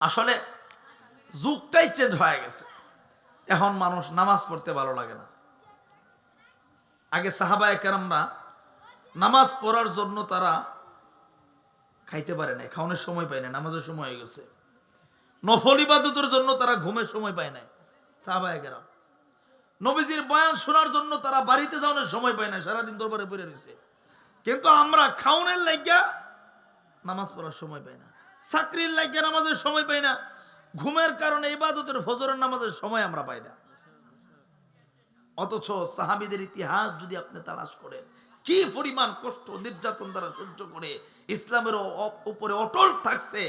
আসলে যুগটাই চেঞ্জ হয়ে গেছে। এখন মানুষ নামাজ পড়তে ভালো লাগে না। আগে সাহাবায় কেরামরা নামাজ পড়ার জন্য তারা খাইতে পারে না খাওয়ানোর সময় পায় না নামাজের সময় হয়ে গেছে। নফল ইবাদতের জন্য তারা ঘুমের সময় পায় না সাহাবায় কেরাম। নবীজির বয়ান শোনার জন্য তারা বাড়িতে যাওয়ানোর সময় পায় না সারাদিন দরবারে পড়ে রয়েছে। কিন্তু আমরা খাওনের লাগিয়া নামাজ পড়ার সময় পাই না। চাকরির লাগিয়া নামাজের সময় পাই না। ঘুমের কারণে ইবাদতের ফজরের নামাজের সময় আমরা পাই না। অথচ সাহাবিদের ইতিহাস যদি আপনি তালাশ করেন, কি পরিমাণ কষ্ট নির্যাতন দ্বারা সহ্য করে ইসলামের উপরে অটল থাকছে,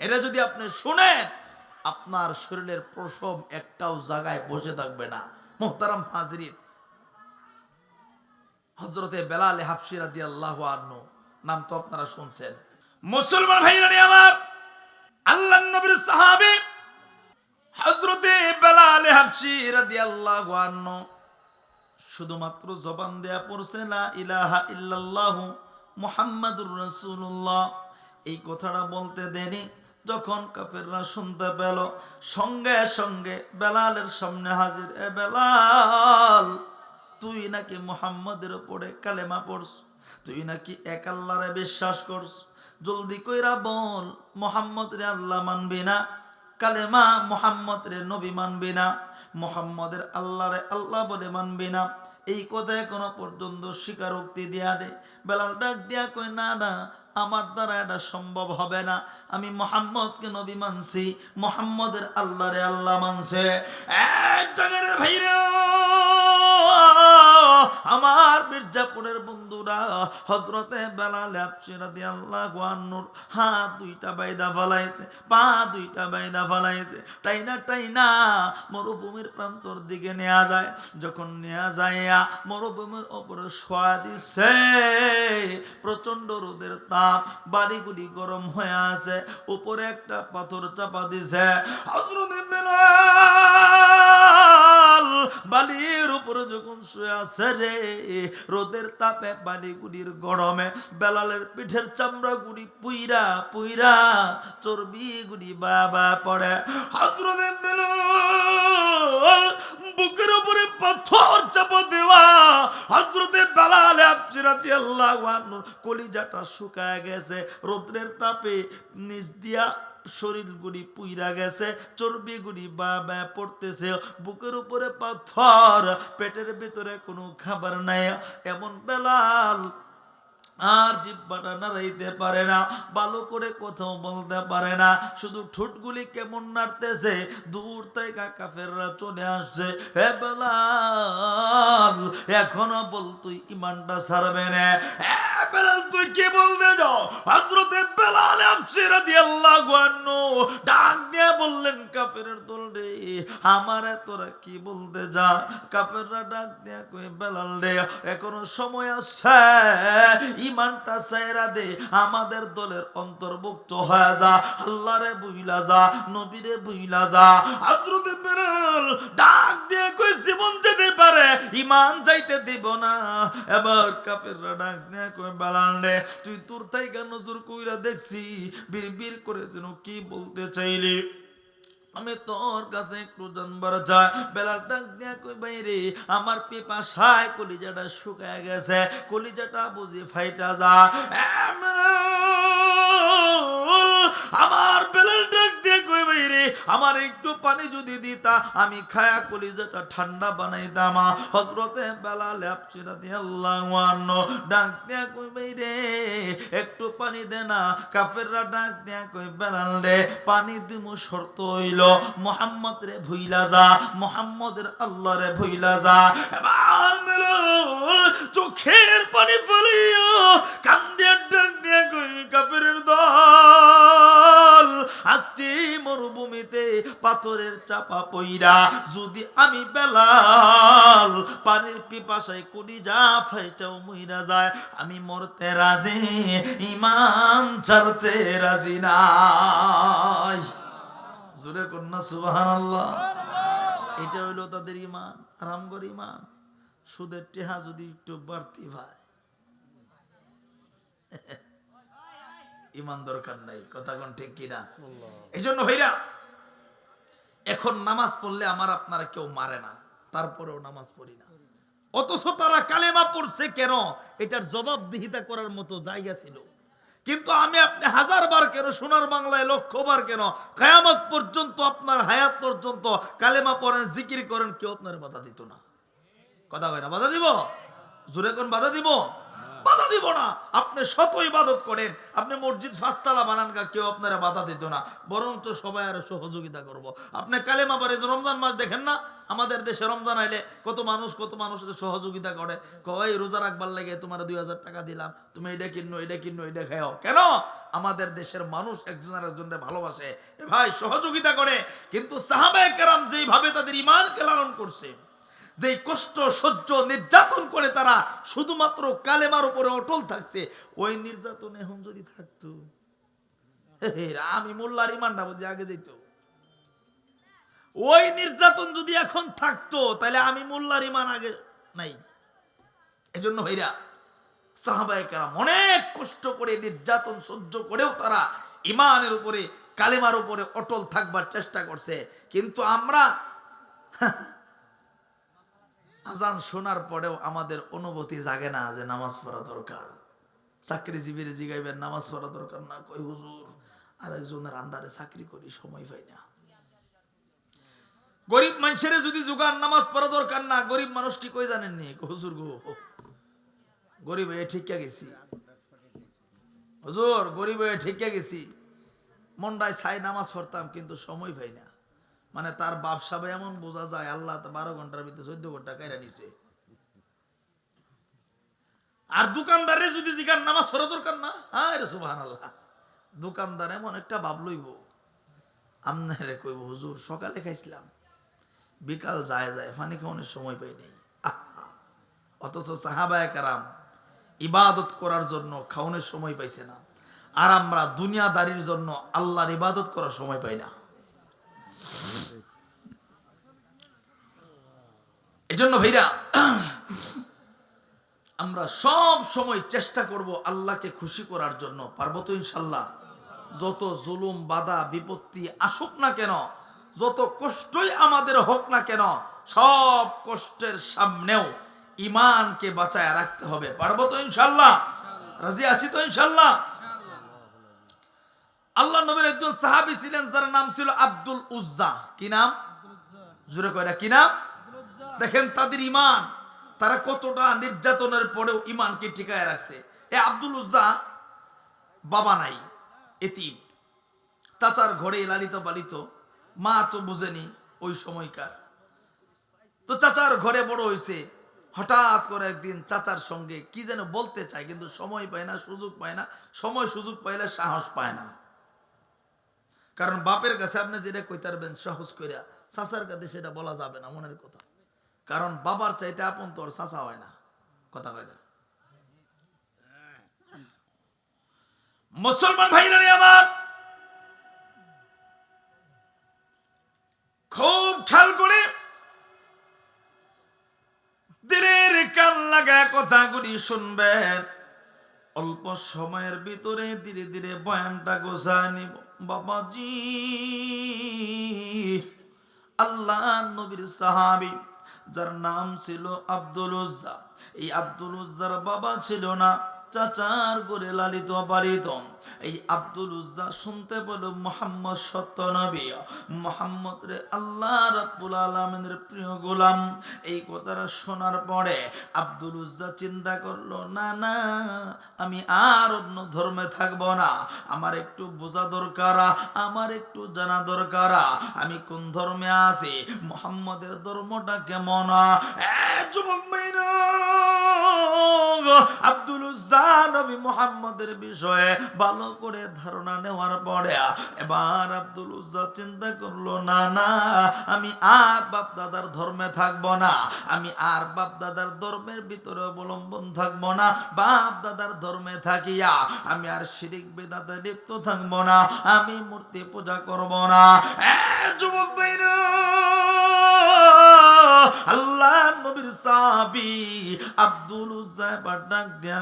এটা যদি আপনি শুনেন, আপনার শরীরের প্রসব একটাও জায়গায় বসে থাকবে না। মোহতারাম হাজরিন হজরতে বেলালে হাফসিরা দিয়ে আল্লাহ আন্নু নাম তো আপনারা শুনছেন। মুসলমান ভাইরা আমার আল্লাহ নবীর সাহাবী হজরতে আনহু শুধুমাত্র জবান দেয়া পড়ছে না ইলাহা ইল্লাল্লাহু মুহাম্মাদুর রাসূলুল্লাহ। এই কথাটা বলতে দেনি যখন কাফেররা শুনতে পেল, সঙ্গে সঙ্গে বেলালের সামনে হাজির, এ বেলাল, তুই নাকি মুহাম্মাদের উপরে কালেমা পড়ছ? তুই নাকি এক আল্লাহরে বিশ্বাস করছ? জলদি কইরা বল, মোহাম্মদ রে আল্লাহ মানবি না, কালেমা মোহাম্মদ রে নবী মানবি না, মোহাম্মদের আল্লাহ রে আল্লাহ বলে মানবি না। এই কথা এখনও পর্যন্ত স্বীকারোক্তি দিয়া দে। বেলাল ডাক দিয়া কই না না, আমার দ্বারা এটা সম্ভব হবে না। আমি মোহাম্মদকে নবী মানছি, মোহাম্মদের আল্লাহ রে আল্লাহ মানছে। এক ভাইরা! মির্জাপুরের বন্ধুরা হজরতে বেলাল আপসিরাদি আল্লাহ আন্নুর হাত দুইটা বাইদা ফালাইছে, পা দুইটা বাইদা ফালাইছে। টাইনা টাইনা, মরুভূমির প্রান্তর দিকে নেওয়া যায়। যখন নেওয়া যায় মরুভূমির ওপরে শোয়া দিছে প্রচণ্ড রোদের তাপ, বাড়িগুলি গরম হয়ে আছে, উপরে একটা পাথর চাপা দিছে। হজরতে বেলাল বালির উপরে যখন শুয়ে আছে রে, রোদের তাপে বালিগুলির গরমে বেলালের পিঠের চামড়া গুলি পুইরা পুইরা চর্বি গুলি বাবা পড়ে। হজরতে বেলাল বুকের উপরে পাথর চাপা দেওয়া হজরতে বেলালে আপসিরাতি আল্লাহ কলিজাটা শুকায় গেছে, রোদ্রের তাপে নিচ দিয়া শরীরগুলি পুইরা গেছে চর্বিগুলি বা ব্যা পড়তেছে, বুকের উপরে পাথর, পেটের ভিতরে কোনো খাবার নাই। এমন বেলাল আর জিব্বাটা নাড়াইতে পারে না, ভালো করে কোথাও বলতে পারে না। শুধু ঠোঁটগুলি কেমন নাড়তেছে, দূর থেকে কাফেররা চলে আসছে। হে বেলাল, এখনও বল তুই ইমানটা ছাড়বে না। এ বেলাল, তুই কি বলতে যাও হযরতে বেলাল আপসি রাদিয়াল্লাহু আনহু ডাক দিয়ে বললেন, কাফেরের দল রে, আমারে তোরা কি বলতে যা কাফেররা ডাক দিয়ে কই বেলাল রে, এখনও সময় আছে ইমানটা চাইরা দে, আমাদের দলের অন্তর্ভুক্ত হয়ে যা, আল্লাহরে বুইলা যা যা। হযরতে ডাক দিয়ে কই জীবন যেতে পারে ইমান যাইতে দিব না। এবার ডাক দিয়ে কই রে, তুই তোর থাইকা নজর কইরা দেখছি বীর বীর করেছেন কি বলতে চাইলি? আমি তোর কাছে একটু জানবার চাই। বেলা ডাক দিয়া কই বাইরে আমার পেপা সায় কলিজাটা শুকায় গেছে। কলিজাটা বুঝি ফাইটা যা। আমার বেলাল আমার একটু পানি যদি দিতা, আমি খায়া কলিজাটা ঠান্ডা বানাইতাম। হজরতে বেলাল আপচিরা দিয়ে আল্লাহ ডাক দিয়া কই বাইরে একটু পানি দে না। কাফেররা ডাক দিয়া কই বেলাল রে, পানি দিমু শর্ত হইল, মোহাম্মদ রে ভুইলা যা, মোহাম্মদের আল্লাহ রে ভুইলা যা। চোখের পানি ফেলিয়া কান্দিয়া ডাক দিয়া কই কাফেরের দল আজকে মরুভূমিতে পাথরের চাপা পইরা যদি আমি বেলাল পানির পিপাসায় কুড়ি যা ফাইটাও মইরা যায়, আমি মরতে রাজি, ইমান ছাড়তে রাজি নাই। কন্যা সুবাহান আল্লাহ এটা হইল তাদের ইমান আরামগর ইমান। সুদের টেহা যদি একটু বাড়তি ভাই। ইমান দরকার নাই কথা কোন ঠিক কিনা? এই জন্য ভাইরা এখন নামাজ পড়লে আমার আপনারা কেউ মারে না তারপরেও নামাজ পড়ি না। অথচ তারা কালেমা পড়ছে কেন? এটার জবাবদিহিতা করার মতো জায়গা ছিল। কিন্তু আমি আপনি হাজার বার কেন সোনার বাংলায় লক্ষ বার কেন কায়ামত পর্যন্ত আপনার হায়াত পর্যন্ত কালেমা পড়েন জিকির করেন কেউ আপনার বাধা দিত না। কথা কয় না বাধা দিব? জোরে কোন বাধা দিব? বাধা দিব না। আপনি শত ইবাদত করেন, আপনি মসজিদ ফাস্তালা বানান, গা কেউ আপনারা বাধা দিত না। বরঞ্চ সবাই আরও সহযোগিতা করব। আপনি কালেমা পারে রমজান মাস দেখেন না? আমাদের দেশে রমজান আইলে কত মানুষ, কত মানুষের সহযোগিতা করে। কয়, রোজা রাখবার লাগে তোমার দুই হাজার টাকা দিলাম, তুমি এটা কিনো এটা কিনো এটা খাও কেন? আমাদের দেশের মানুষ একজনের ভালোবাসে। ভাই, সহযোগিতা করে। কিন্তু সাহাবায়ে কেরাম যেইভাবে তাদের ইমানকে লালন করছে যে কষ্ট, সহ্য, নির্যাতন করে তারা শুধুমাত্র কালেমার উপরে অটল থাকছে, ওই নির্যাতন এখন যদি থাকতো আমি মোল্লার ইমানটা বুঝি আগে যেত ওই নির্যাতন যদি এখন থাকতো, তাহলে আমি মোল্লার ইমান আগে নাই। এজন্য কেরাম অনেক কষ্ট করে নির্যাতন, সহ্য করেও তারা ইমানের উপরে, কালেমার উপরে অটল থাকবার চেষ্টা করছে। কিন্তু আমরা আজান শোনার পরেও আমাদের অনুভূতি জাগে না যে নামাজ পড়া দরকার। চাকরিজীবীর জিগাইবেন, নামাজ পড়া দরকার না। কই হুজুর, আরেকজনের আন্ডারে চাকরি করি, সময় পাই না। গরিব মানুষের যদি জোগান নামাজ পড়া দরকার না, গরিব মানুষ কি কই জানেন নি? হুজুর গো? গরিব হয়ে ঠিক গেছি। হুজুর, গরিব হয়ে ঠিক গেছি। মন্ডায় ছাই নামাজ পড়তাম, কিন্তু সময় পাই না। মানে তার ব্যবসা এমন বোঝা যায়, আল্লাহ বারো ঘণ্টার ভিতরে চোদ্দ ঘণ্টা কাইরা নিছে। আর দোকানদারে যদি জিগার নামাজ পড়া দরকার না? হ্যাঁ রে সুবাহান আল্লাহ দোকানদার এমন একটা ভাব লইব। আমনারে কইব, হুজুর, সকালে খাইছিলাম। বিকাল যায় যায় পানি খাওয়ানোর সময় পাই নাই। অথচ সাহাবায় কারাম ইবাদত করার জন্য খাওয়ানোর সময় পাইছে না। আর আমরা দুনিয়াদারির জন্য আল্লাহর ইবাদত করার সময় পাই না। এজন্য ভাইরা, আমরা সব সময় চেষ্টা করব আল্লাহকে খুশি করার জন্য। পারব তো ইনশাল্লাহ? যত জুলুম, বাধা, বিপত্তি আসুক না কেন, যত কষ্টই আমাদের হোক না কেন, সব কষ্টের সামনেও ইমানকে বাঁচায় রাখতে হবে। পারব তো ইনশাল্লাহ? রাজি আছি তো ইনশাল্লাহ? আল্লাহ নবীর একজন সাহাবি ছিলেন, যার নাম ছিল আব্দুল উজ্জা। কি নাম? জুড়ে কয়টা কি নাম? দেখেন তাদের ইমান তারা কতটা নির্যাতনের পরেও ইমানকে টিকায় রাখছে। এ আব্দুল উজ্জা বাবা নাই, এতিম। চাচার ঘরে লালিত পালিত, মা তো বুঝেনি ওই সময়কার। তো চাচার ঘরে বড় হয়েছে, হঠাৎ করে একদিন চাচার সঙ্গে কি যেন বলতে চায়, কিন্তু সময় পায় না, সুযোগ পায় না, সময় সুযোগ পাইলে সাহস পায় না। কারণ বাপের কাছে আপনি যেটা কইতে পারবেন সাহস কইরা, চাচার কাছে সেটা বলা যাবে না, মনের কথা। কারণ বাবার চাইতে আপন তোর চাচা হয় না। কথা কয় না। মুসলমান ভাইরা আমার, খুব খেয়াল করে দিনের কান লাগা কথাগুলি শুনবেন। অল্প সময়ের ভিতরে ধীরে ধীরে বয়ানটা গোছায় নিব। বাবাজি, আল্লাহ নবীর সাহাবী যার নাম ছিল আব্দুল উজ্জা। এই আব্দুল উজ্জার বাবা ছিল না চাচার করে লালিত পালিত। এই আব্দুল উজ্জা শুনতে পেল মোহাম্মদ সত্য নবী। মোহাম্মদ রে আল্লাহ রাব্বুল আলামিনের প্রিয় গোলাম। এই কথাটা শোনার পরে আব্দুল উজ্জা চিন্তা করল না না আমি আর অন্য ধর্মে থাকব না। আমার একটু বোঝা দরকার আমার একটু জানা দরকার। আমি কোন ধর্মে আছি? মোহাম্মদের ধর্মটা কেমন? যুবক মেয়েরা, আব্দুল নবী মোহাম্মদের বিষয়ে ভালো করে ধারণা নেওয়ার পরে এবার আব্দুল উজ্জা চিন্তা করল, না না, আমি আর বাপ দাদার ধর্মে থাকব না, আমি আর বাপ দাদার ধর্মের ভিতরে অবলম্বন থাকব না বাপ দাদার ধর্মে থাকিয়া আমি আর শিরিক বেদাতে লিপ্ত থাকব না, আমি মূর্তি পূজা করব না। যুবক ভাইরা! আল্লাহ নবীর সাহাবি আব্দুল উজ্জা এবার ডাক দিয়া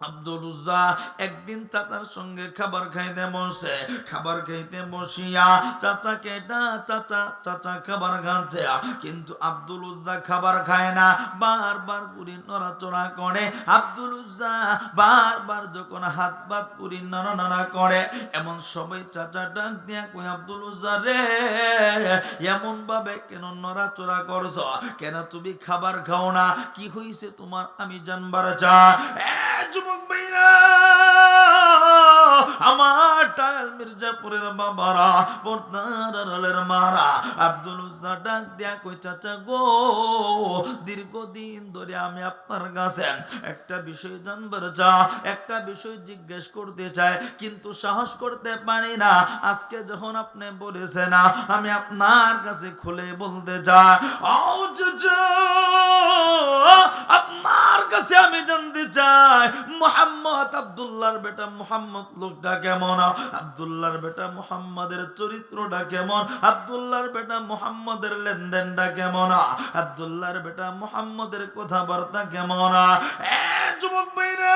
আব্দুল উজ্জা খাবার খায় না। বারবার করে নড়াচড়া করে। আব্দুল উজ্জা বারবার যখন হাত বাত করে, এমন সবাই চাচা ডাক দিয়া আব্দুল উজ্জা রে, এমন ভাবে কেন নড়াচড়া করছ? কেন তুমি খাবার খাও না? কি হইছে তোমার? আমি জানবার চা এ যুবক ভাইরা আমার টাইল মির্জাপুরের বাবারা পর্দারের মারা। আব্দুল ডাক দিয়া কই চাচা গো, দীর্ঘদিন ধরে আমি আপনার কাছে একটা বিষয় জানবার চা একটা বিষয় জিজ্ঞেস করতে চাই, কিন্তু সাহস করতে পারি না। আজকে যখন আপনি বলেছেন, আমি আপনার কাছে খুলে বলতে চাই আপনার কাছে আমি জানতে চাই, মোহাম্মদ আব্দুল্লাহর বেটা মোহাম্মদ লোকটা কেমন? আবদুল্লার বেটা মোহাম্মদের চরিত্রটা কেমন? আবদুল্লার বেটা মোহাম্মদের লেনদেনটা কেমন? আবদুল্লার বেটা মোহাম্মদের কথাবার্তা কেমন? যুবক ভাইরা!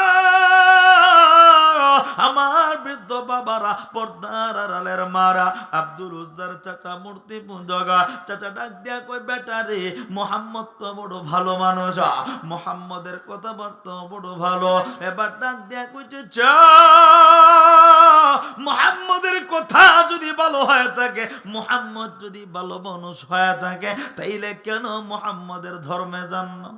আমার বৃদ্ধ বাবারা, পর্দার আড়ালের মারা, আব্দুল উজ্জার চাচা, মূর্তি পূজগা চাচা ডাক দিয়া কই বেটা রে, মোহাম্মদ তো বড় ভালো মানুষ মোহাম্মদের কথাবার্তা বড় ভালো। এবার ডাক দিয়া কইছে, চা, মোহাম্মদের কথা যদি ভালো হয়ে থাকে, মোহাম্মদ যদি ভালো মানুষ হয়ে থাকে, তাইলে কেন মোহাম্মদের ধর্মে যান না?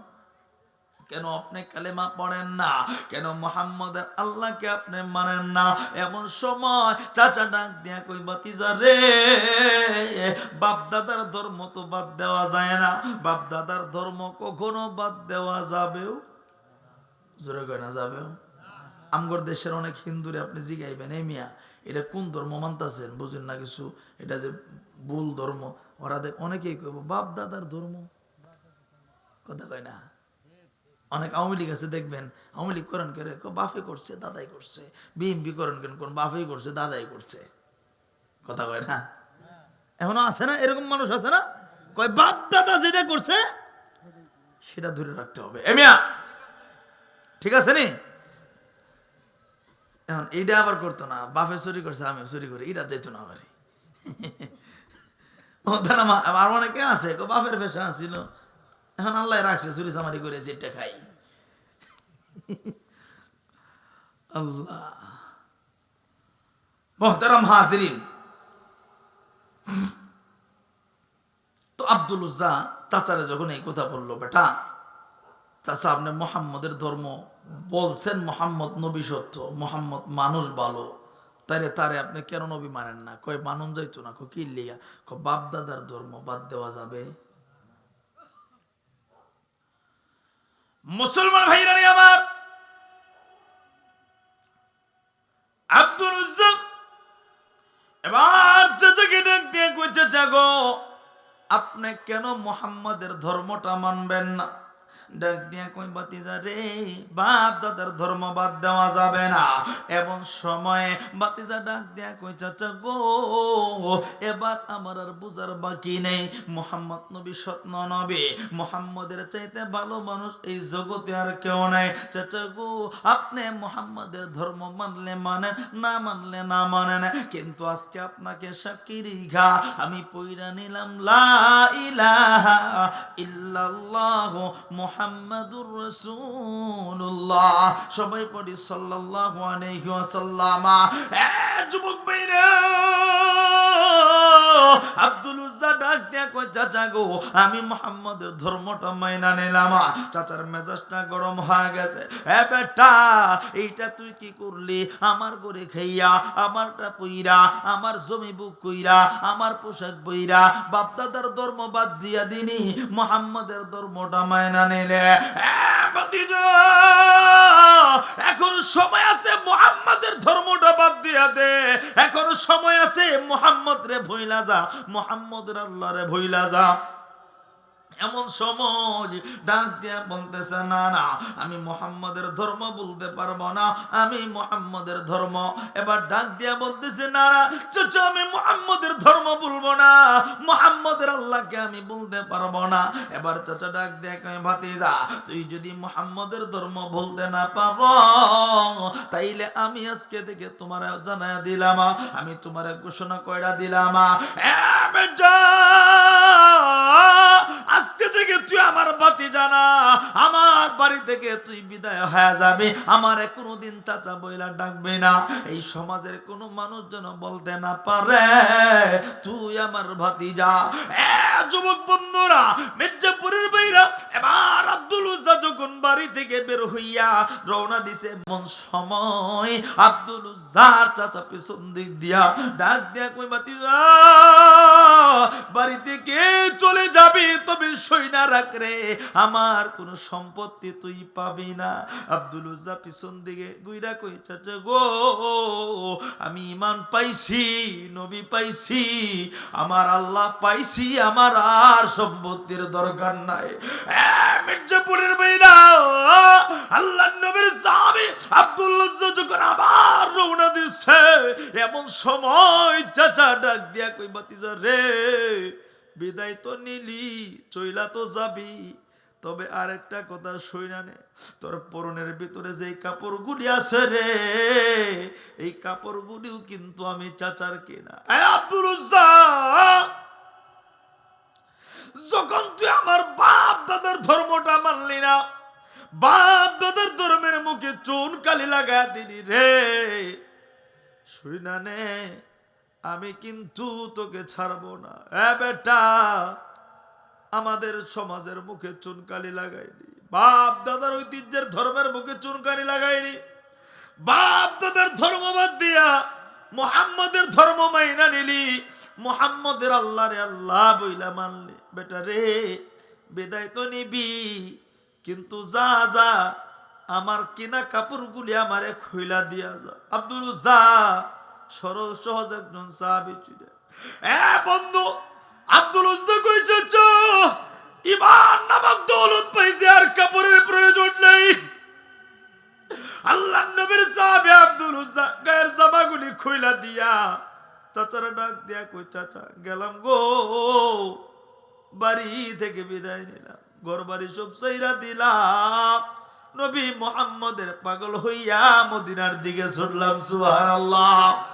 কেন আপনি কালেমা পড়েন না? কেন মোহাম্মদের আল্লাহকে আপনি মানেন না? এমন সময় চাচা ডাক দিয়া কই বাতিজা রে বাপ দাদার ধর্ম তো বাদ দেওয়া যায় না। বাপ দাদার ধর্ম কখনো বাদ দেওয়া যাবেও? জোরে কয় না, যাবেও। আমগর দেশের অনেক হিন্দুরে আপনি জিগাইবেন, এই মিয়া, এটা কোন ধর্ম মানতাছেন? বুঝেন না কিছু। এটা যে ভুল ধর্ম। ওরা অনেকেই কইব বাপ দাদার ধর্ম। কথা কয় না। অনেক আওয়ামী লীগ আছে, দেখবেন, আওয়ামী লীগ করেন করে বাফে করছে, দাদাই করছে। বিএমপি করেন কেন কোন বাফেই করছে, দাদাই করছে। কথা কয় না? এখনও আছে না? এরকম মানুষ আছে না? কয় বাপ দাদা যেটা করছে, সেটা ধরে রাখতে হবে। এমিয়া ঠিক আছে নি? এখন এইটা আবার করতো না। বাপে চুরি করছে আমি চুরি করি এটা যেত না আবার। আর অনেকে আছে বাপের পেশা আছিল এখন আল্লাহ রাখছে চুরি চামারি করে যেটা খাই। আল্লাহ। মোহতারাম হাজরিন। তো আব্দুল উজ্জা চাচারে যখন এই কথা বলল, বেটা, চাচা, আপনি মোহাম্মদের ধর্ম বলছেন, মোহাম্মদ নবী সত্য, মোহাম্মদ মানুষ ভালো। তাইলে তারে আপনি কেন নবী মানেন না? কয়, মানুন যাইতো না। কি লিয়া? বাপ দাদার ধর্ম বাদ দেওয়া যাবে। মুসলমান ভাইরা আমার। আব্দুল এবার চাচাকে ডাক দিয়ে কই চাচা গো আপনি কেন মোহাম্মদের ধর্মটা মানবেন না? ডাক দিয়া কই বাতিজা রে বাপ দাদার ধর্ম বাদ দেওয়া যাবে না। এমন সময়ে বাতিজা ডাক দিয়া কই, চাচা গো, এবার আমার আর বুঝার বাকি নেই। মোহাম্মদ মোহাম্মদের চাইতে ভালো মানুষ এই জগতে আর কেউ নাই। চাচা গো, আপনি মোহাম্মদের ধর্ম মানলে মানেন, না মানলে না মানেন। কিন্তু আজকে আপনাকে সাক্ষী রেখা আমি পইরা নিলাম, লা ইলাহা ইল্লাল্লাহু মুহাম্মাদুর রাসূলুল্লাহ। সবাই পড়ি সাল্লাল্লাহু আলাইহি ওয়াসাল্লাম। এ যুবক ভাইরা! আব্দুল উজ্জা ডাক কই চাচা গো আমি মোহাম্মদের ধর্মটা মাইনা নিলাম। চাচার মেজাজটা গরম হয়ে গেছে। এ বেটা এইটা তুই কি করলি? আমার করে খাইয়া আমারটা আমার জমি বুক কইরা আমার পোশাক বইরা ধর্ম বাদ দিয়া দিনি মোহাম্মদের ধর্মটা মাইনা নিলে। এ ভাতিজা, সময় আছে মোহাম্মদের ধর্মটা বাদ দিয়া দে। এখনও সময় আছে মোহাম্মদ রে ভইলা যা। মোহাম্মদ আল্লাহরে ভইলা যা। এমন সময় ডাক দিয়া বলতেছে না না আমি মোহাম্মদের ধর্ম বলতে পারব না আমি মোহাম্মদের ধর্ম। এবার ডাক দিয়া বলতেছে না না চাচা আমি মোহাম্মদের ধর্ম বলব না মোহাম্মদের আল্লাহকে আমি বলতে পারব না। এবার চাচা ডাক দেখ ভাতিজা তুই যদি মোহাম্মদের ধর্ম বলতে না পারো তাইলে আমি আজকে থেকে তোমার জানায় দিলাম আমি তোমার ঘোষণা কইরা দিলাম। বেটা, থেকে তুই আমার বাতি জানা আমার বাড়ি থেকে তুই বিদায় হয়ে যাবে। আমার কোনোদিন চাচা বইলা ডাকবে না। এই সমাজের কোনো মানুষ যেন বলতে না পারে, তুই আমার ভাতিজা। যুবক বন্ধুরা, মির্জাপুরের বইরা এবার আব্দুল উজ্জা যখন বাড়ি থেকে বের হইয়া রওনা দিছে মন সময় আব্দুল উজ্জার চাচা পেছন দিক দিয়া ডাক দিয়া কই ভাতিজা, বাড়ি থেকে চলে যাবি, তবে সইনা রাখ রে। আমার কোন সম্পত্তি তুই পাবি না। আব্দুল উজ্জা পিছন দিকে গুইরা কই চাচা গো, আমি ইমান পাইছি, নবী পাইছি, আমার আল্লাহ পাইছি, আমার আর সম্পত্তির দরকার নাই। মির্জাপুরের মেয়েরা আল্লাহ নবীর সাহাবী আব্দুল উজ্জা যখন আবার রওনা দিচ্ছে এমন সময় চাচা ডাক দিয়া কই বাতিজা রে বিদায় তো নিলি, চইলা তো যাবি। তবে আরেকটা কথা শুইনা নে তোর পরনের ভিতরে যে কাপড়গুলি আছে রে, এই কাপড়গুলিও কিন্তু আমি চাচার কেনা। আব্দুল যখন তুই আমার বাপ দাদার ধর্মটা মানলি না, বাপ দাদার ধর্মের মুখে চুন কালি লাগা দিলি রে, শুই না নে। আমি কিন্তু তোকে ছাড়বো না। এ বেটা, আমাদের সমাজের মুখে চুনকালি লাগাইনি বাপ দাদার ঐতিহ্যের ধর্মের মুখে চুনকালি লাগাইনি বাপ দাদার ধর্ম বাদ দিয়া মোহাম্মদের ধর্ম মাইনা নিলি। মোহাম্মদের আল্লাহ রে আল্লাহ বইলা মানলি। বেটা রে, বেদায় তো নিবি, কিন্তু যা যা, আমার কিনা কাপড়গুলি আমারে খইলা দিয়া যা। আব্দুল যা সরল, সহজ একজন সাহাবী ছিলেন। বন্ধু, আব্দুল ইমান নামক দৌলত পাইছে, আর কাপড়ের প্রয়োজন নেই। আল্লাহ নবীর সাহাবী আব্দুল গায়ের জামাগুলি দিয়া চাচারা ডাক দিয়া কই চাচা, গেলাম গো, বাড়ি থেকে বিদায় নিলাম ঘর বাড়ি সব সাইরা দিলাম। নবী মোহাম্মদের পাগল হইয়া মদিনার দিকে ছুটলাম, সুবহানাল্লাহ। এ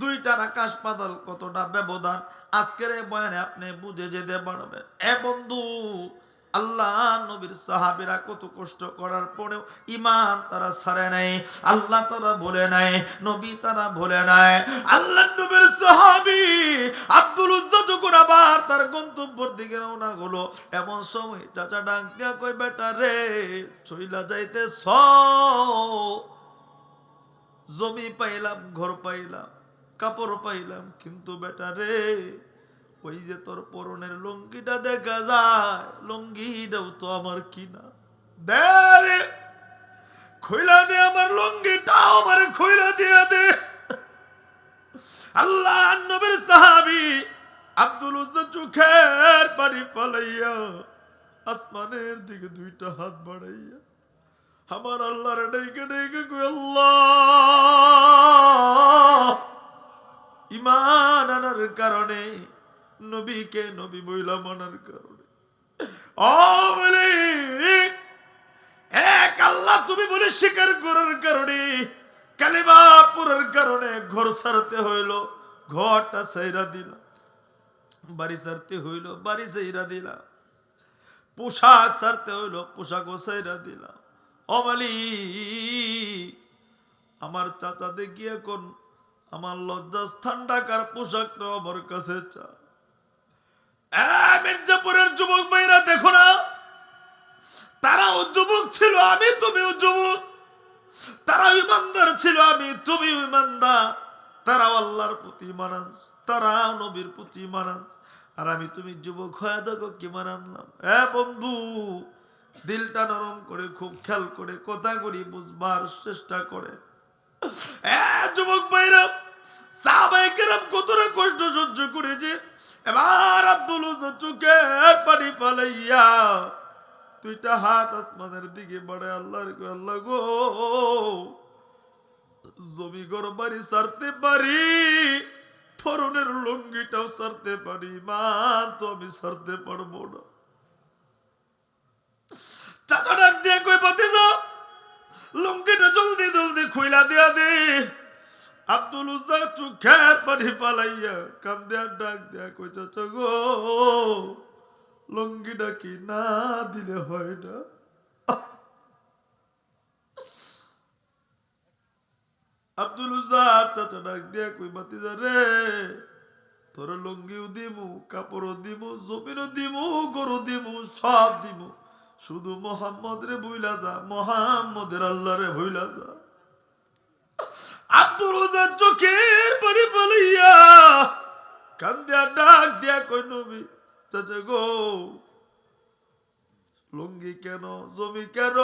দুইটার আকাশ পাতাল কতটা ব্যবধান? আজকের এই বয়ানে আপনি বুঝে যেতে পারবেন। এ বন্ধু, আল্লাহ নবীর সাহাবিরা কত কষ্ট করার পরেও ইমান তারা ছাড়ে নাই, আল্লাহ তারা বলে নাই, নবী তারা বলে নাই। আল্লাহ নবীর সাহাবি আব্দুল যখন আবার তার গন্তব্যের দিকে রওনা হলো, এমন সময় চাচা ডাক কই বেটা রে ছইলা যাইতে জমি পাইলাম, ঘর পাইলাম। কাপড় পাইলাম, কিন্তু বেটা রে, ওই যে তোর পরনের লুঙ্গিটা দেখা যায়, লুঙ্গিটাও তো আমার কিনা। দে খইলা দে আমার লুঙ্গিটা আমার খইলা দিয়া দে। আল্লাহ নবীর সাহাবী আব্দুল চোখের পানি ফালাইয়া আসমানের দিকে দুইটা হাত বাড়াইয়া আমার আল্লাহর ডেকে ডেকে আল্লাহ! ইমান আনার কারণে নবীকে নবী বইলা মানার কারণে। এক আল্লাহ তুমি বলে স্বীকার করার কারণে, কালিমা পুরার কারণে ঘর সারতে হইল, ঘরটা সাইরা দিলাম। বাড়ি সারতে হইল, বাড়ি সাইরা দিলাম। পোশাক সারতে হইল, পোশাকও সাইরা দিলাম। অমালি আমার চাচা দেখি এখন আমার লজ্জাস্থান ঢাকার পোশাকটা আমার কাছে মির্জাপুরের যুবক ভাইরা, দেখো না। তারাও যুবক ছিল, আমি তুমিও যুবক। তারা ইমানদার ছিল, আমি তুমি ইমানদার। তারাও আল্লাহর প্রতি মানাস তারা নবীর প্রতি মানাস আর আমি তুমি যুবক হয়ে দেখো কি মানানলাম এ, বন্ধু, দিলটা নরম করে, খুব খেয়াল করে কথাগুলি বুঝবার চেষ্টা করে। এ, যুবক ভাইরা কষ্ট সহ্য করেছে? এবার আব্দুল পানি ফালাইয়া হাত আসমানের দিকে বাড়ে আল্লাহর আল্লাহ গো, জমি ঘর বাড়ি সারতে পারি লুঙ্গিটাও সারতে পারি মা তো আমি সারতে পারব না। চাচা ডাক দিয়ে কই পাতে যা লুঙ্গিটা জলদি জলদি খুইলা দিয়া দে। আব্দুল উজ্জা চোখের পানি ফালাইয়া কান্দে আর ডাক দিয়া কই চাচা গো, লুঙ্গিটা কি না দিলে হয় না? আব্দুল উজ্জা চাচা ডাক দিয়া কই মাতি যা রে, তোর লুঙ্গিও দিমু, কাপড়ও দিমু, জমিনও দিমু, গরু দিমু, সব দিমু। শুধু মোহাম্মদ রে ভুইলা যা, মোহাম্মদের আল্লাহ রে ভুইলা যা। আব্দুল উজ্জার চোখের পানি ফেলাইয়া কান্দিয়া ডাক দিয়া কই, নবী, চাচা গো, লুঙ্গি কেন, জমি কেন?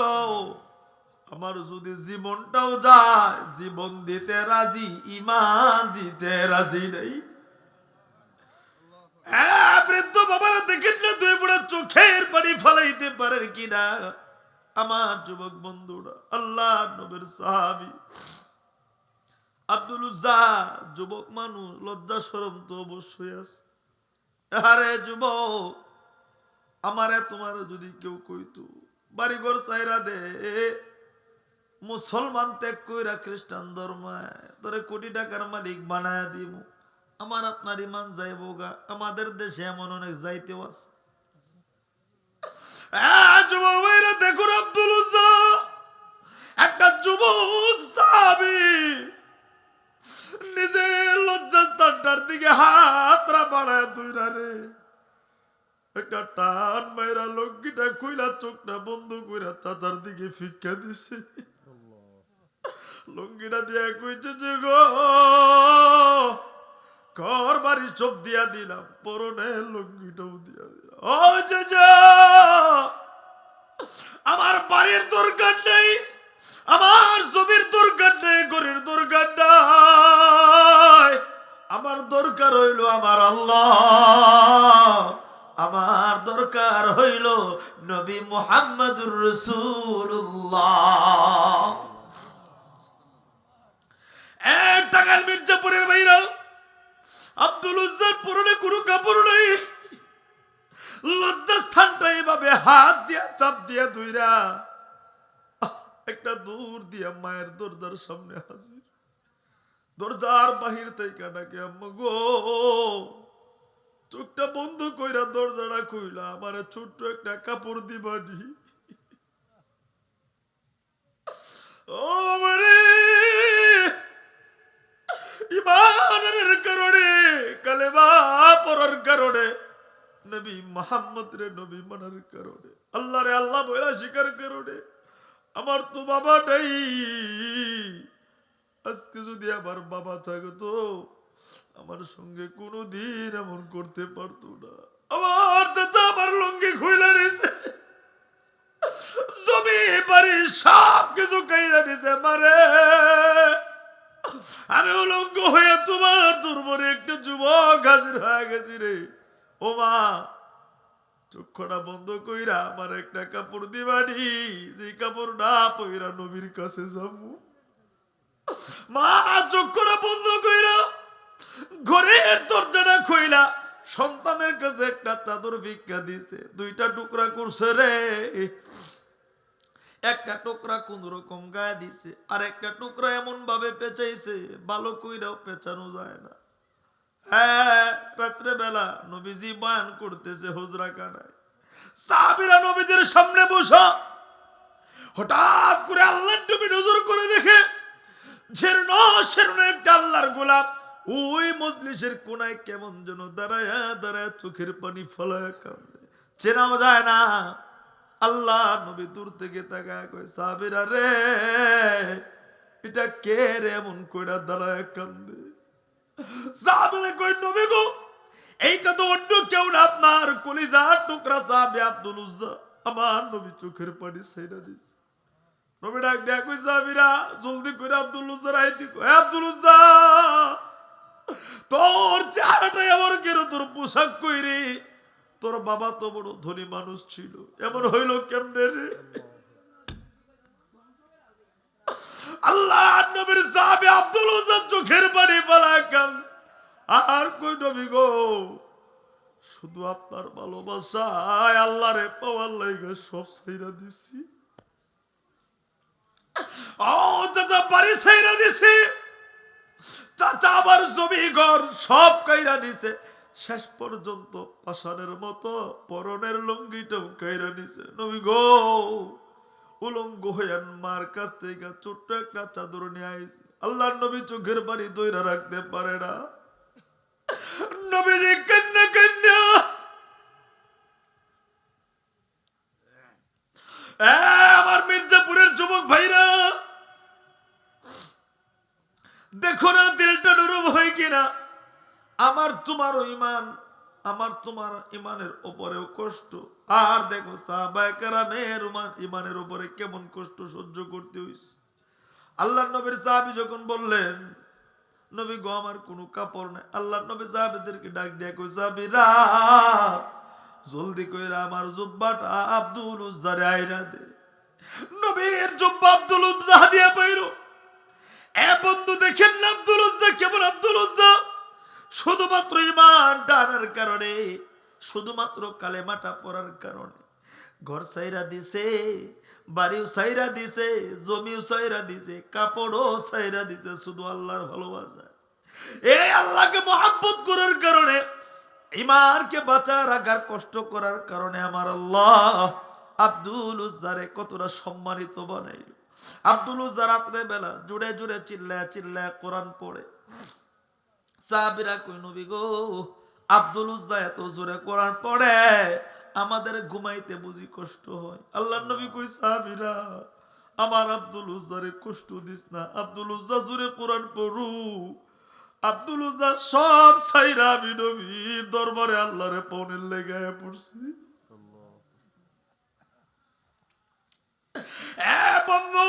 আমার যদি জীবনটাও যায়, জীবন দিতে রাজি ইমান দিতে রাজি নেই। বৃদ্ধ বাবারা দেখেন না, দুই বুড়া চোখের পানি ফলাইতে পারেন কিনা? আমার যুবক বন্ধুরা, আল্লাহ নবীর সাহাবি আব্দুল উজ্জা যুবক মানুষ, লজ্জা সরম তো অবশ্যই আছে। আরে যুবক, আমারে তোমার যদি কেউ কইতো, বাড়িঘর চাইরা দে, মুসলমান ত্যাগ কইরা খ্রিস্টান ধর্মায় তোরে কোটি টাকার মালিক বানায় দিব আমার আপনার ইমান যাইব গা, আমাদের দেশে এমন অনেক যাইতেও আছে। দেখুন আব্দুল একটা যুবক নিজে লজ্জাস্থানটার দিকে হাতরা বাড়ায় তুইরা রে। একটা টান মাইরা লঙ্গিটা কইলা চোখটা বন্ধ কইরা চাচার দিকে ফিক্কা দিছে। লঙ্গিটা দিয়া কইছে যে গো, ঘর বাড়ি সব দিয়া দিলাম, পরনে লঙ্গিটাও দিয়া দিলাম। ও যে আমার বাড়ির দরকার নেই। আমার জমির দরকার নেই গরির দরকার নাই। আমার দরকার হইল আমার আল্লাহ। আমার দরকার হইল নবী মুহাম্মদুর রসুল্লাহ এক টাকাল মির্জাপুরের বাইরা আব্দুল উজ্জার পুরনে কোনো কাপড় নেই। লজ্জাস্থানটা এভাবে হাত দিয়া, চাপ দিয়া ধুইরা একটা দূর দিয়া মায়ের দরজার সামনে হাজির। দরজার বাহির থেকে ডাকে গো, চোখটা বন্ধ কইরা দরজাটা কইলা আমার ছোট্ট একটা কাপড় দিবানি ও কারণে আল্লাহ রে আল্লাহ বইলা শিকার কারণে আমার তো বাবা নাই। আজকে যদি আমার বাবা থাকতো, আমার সঙ্গে কোনো দিন এমন করতে পারতো না। আমার চাচা আমার লঙ্গি খুইলা নিছে। জমি, বাড়ি, সব কিছু কাইরা নিছে, মারে। আমি উলঙ্গ হয়ে তোমার দুর্বরে একটা যুবক হাজির হয়ে গেছি রে। ও মা চক্ষটা বন্ধ কইরা আমার একটা কাপড় দিবানি। যে কাপড় না পইরা নবীর কাছে যাব। মা, চক্ষটা বন্ধ কইরা ঘরের দরজাটা খুইলা সন্তানের কাছে একটা চাদর ভিক্ষা দিছে। দুইটা টুকরা করছে রে। একটা টুকরা কোন রকম গায়ে দিছে। আর একটা টুকরা এমন ভাবে পেঁচাইছে। ভালো কইরাও পেঁচানো যায় না। হ্যাঁ রাত্রে বেলা নবীজি বয়ান করতেছে হুজরা কানায় নবীদের সামনে হঠাৎ করে নবী নজর করে দেখে একটা আল্লাহর গোলাপ ওই মজলিসের কোনায় কেমন যেন দাঁড়ায় দাঁড়ায় চোখের পানি ফলায় কান্দে চেনাও যায় না আল্লাহ নবী দূর থেকে তাকায় কয় সাবিরা রে, এটা কে রে এমন কইরা দাঁড়ায় কান্দে গো, এইটা তো অন্য কেউ না, আপনার কলিজার টুকরা সাহাবে আব্দুল উজ্জা আমার নবী চোখের পানি দিছে নবী ডাক কই সাবিরা জলদি করে আব্দুল উজ্জার আইতি কই আব্দুল উজ্জা, তোর চেহারাটা এমন কেন তোর পোশাক কই রে? তোর বাবা তো বড় ধনী মানুষ ছিল। এমন হইল কেমনে রে? আল্লাহ নবীর সাহাবী আব্দুল উজ্জার চোখের পানি ফেলা আর কই নবী গো? শুধু আপনার ভালোবাসায় আল্লাহ রে পাওয়ার লাইগা সব সাইরা দিছি। ও চাচা, বাড়ি সাইরা দিছি। চাচা আবার জমি ঘর সব কাইরা নিছে। শেষ পর্যন্ত পাষাণের মতো পরনের লঙ্গিটাও কাইরা নিছে। নবী গো উলঙ্গ হইয়ান মার কাছ থেকে ছোট্ট একটা চাদর নিয়ে আইছে। আল্লাহর নবী চোখের বাড়ি দইরা রাখতে পারে না। নবীজি কান্না এ, আমার মির্জাপুরের যুবক ভাইরা। দেখো না দিলটা নরম হয় কিনা? আমার তোমারও ইমান। আমার তোমার ইমানের উপরেও কষ্ট। আর দেখো সাহাবাহামের ইমানের উপরে কেমন কষ্ট সহ্য করতে হইছে। আল্লাহ নবীর সাহাবি যখন বললেন, নবী গো, আমার কোনো কাপড় নাই। আল্লাহ নবী সাহাবিদেরকে ডাক দিয়া কই সাহাবিরা, জলদি কইরা আমার জুব্বাটা আব্দুল উজ্জারে আইনা দে। নবীর জুব্বা আব্দুল উজ্জা দিয়া পাইরো এ বন্ধু, দেখেন না আব্দুল উজ্জা, কেমন আব্দুল উজ্জা? শুধুমাত্র ইমান টানার কারণে, শুধুমাত্র কালেমাটা পড়ার কারণে। ঘর সাইরা দিছে, বাড়িও সাইরা দিছে, জমিও সাইরা দিছে, কাপড়ও সাইরা দিছে, শুধু আল্লাহর ভালোবাসা। এই আল্লাহকে মহাব্বত করার কারণে ইমানকে বাঁচা রাখার কষ্ট করার কারণে আমার আল্লাহ আব্দুল উজ্জারে কতটা সম্মানিত বানাইল। আব্দুল উজ্জা রাত্রে বেলা জুড়ে জুড়ে চিল্লায় চিল্লায় কোরআন পড়ে। সাহাবিরা কই নবী গো, আব্দুল উজ্জা এত জোরে কোরআন পড়ে, আমাদের ঘুমাইতে বুঝি কষ্ট হয়। আল্লাহ নবী কই সাহাবিরা, আমার আব্দুল উজ্জারে কষ্ট দিস না। আব্দুল উজ্জা জোরে কোরআন পড়ু আব্দুল উজ্জা সব সাইরা আমি নবীর দরবারে আল্লাহরে পৌনের লেগে পড়ছি। বন্ধু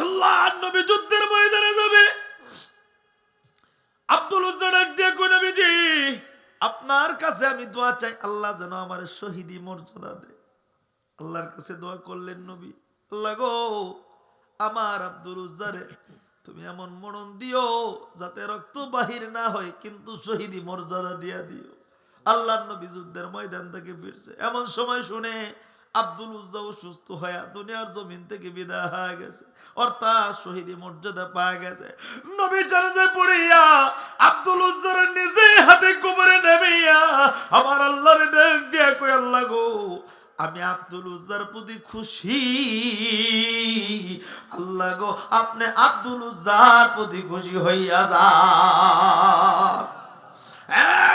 আল্লাহ নবী যুদ্ধের ময়দানে যাবে। আব্দুল উজ্জা ডাক আপনার কাছে আমি দোয়া চাই, আল্লাহ যেন আমার শহীদি মর্যাদা দে আল্লাহর কাছে দোয়া করলেন নবী, আল্লাহ গো, আমার আব্দুল উজ্জারে তুমি এমন মনন দিও যাতে রক্ত বাহির না হয়, কিন্তু শহীদি মর্যাদা দিয়া দিও। আল্লাহ নবী যুদ্ধের ময়দান থেকে ফিরছে। এমন সময় শুনে আব্দুল উজ্জাও সুস্থ হয়ে দুনিয়ার জমিন থেকে বিদায় হয়ে গেছে। অর্থাৎ শহীদি মর্যাদা পাওয়া গেছে। নবী জানাজায় পড়িয়া আব্দুল উজ্জার নিজে হাতে কোমরে নেমিয়া আমার আল্লাহর ডাক দিয়া কই আল্লাহ গো, আমি আব্দুল উজ্জার প্রতি খুশি। আল্লাহ গো, আপনি আব্দুল উজ্জার প্রতি খুশি হইয়া যা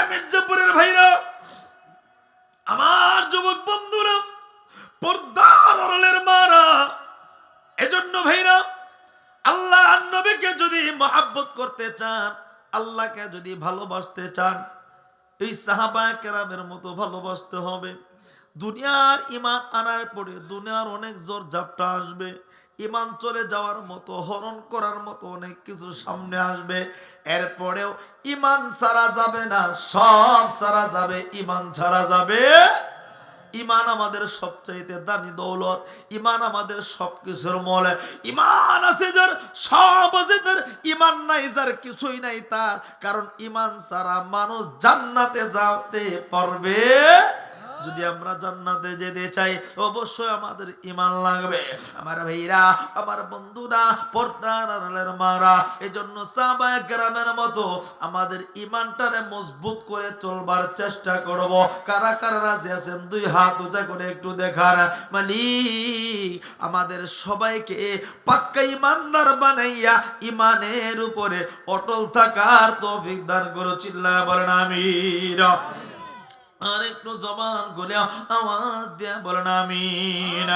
মির্জাপুরের ভাইরা, আমার যুবক বন্ধুরা পর্দার আড়ালের মারা। এজন্য ভাইরা আল্লাহ নবীকে যদি মহাব্বত করতে চান, আল্লাহকে যদি ভালোবাসতে চান, এই সাহাবা কেরামের মতো ভালোবাসতে হবে। দুনিয়ার ইমান আনার পরে দুনিয়ার অনেক জোর ঝাপটা আসবে ইমান চলে যাওয়ার মতো, হরণ করার মতো অনেক কিছু সামনে আসবে। এরপরেও ইমান ছাড়া যাবে না, সব ছাড়া যাবে ইমান ছাড়া যাবে ইমান আমাদের সবচাইতে দামি দৌলত, ইমান আমাদের সবকিছুর মলে। ইমান আছে যার, সব আছে তার ইমান নাই যার, কিছুই নাই তার। কারণ ইমান ছাড়া মানুষ জান্নাতে যাতে পারবে যদি আমরা জান্নাতে যেতে চাই, অবশ্যই আমাদের ইমান লাগবে। আমার ভাইরা, আমার বন্ধুরা, পর্দার মারা, এজন্য সাহাবায়ে গ্রামের মতো আমাদের ইমানটারে মজবুত করে চলবার চেষ্টা করব। কারা কারা রাজি আছেন? দুই হাত উঁচা করে একটু দেখার। মালিক আমাদের সবাইকে পাক্কা ইমানদার বানাইয়া ইমানের উপরে অটল থাকার তৌফিক দান করো চিল্লা বলেন আমির আর একটু জবান খুলে আওয়াজ দিয়া বলেন আমিন।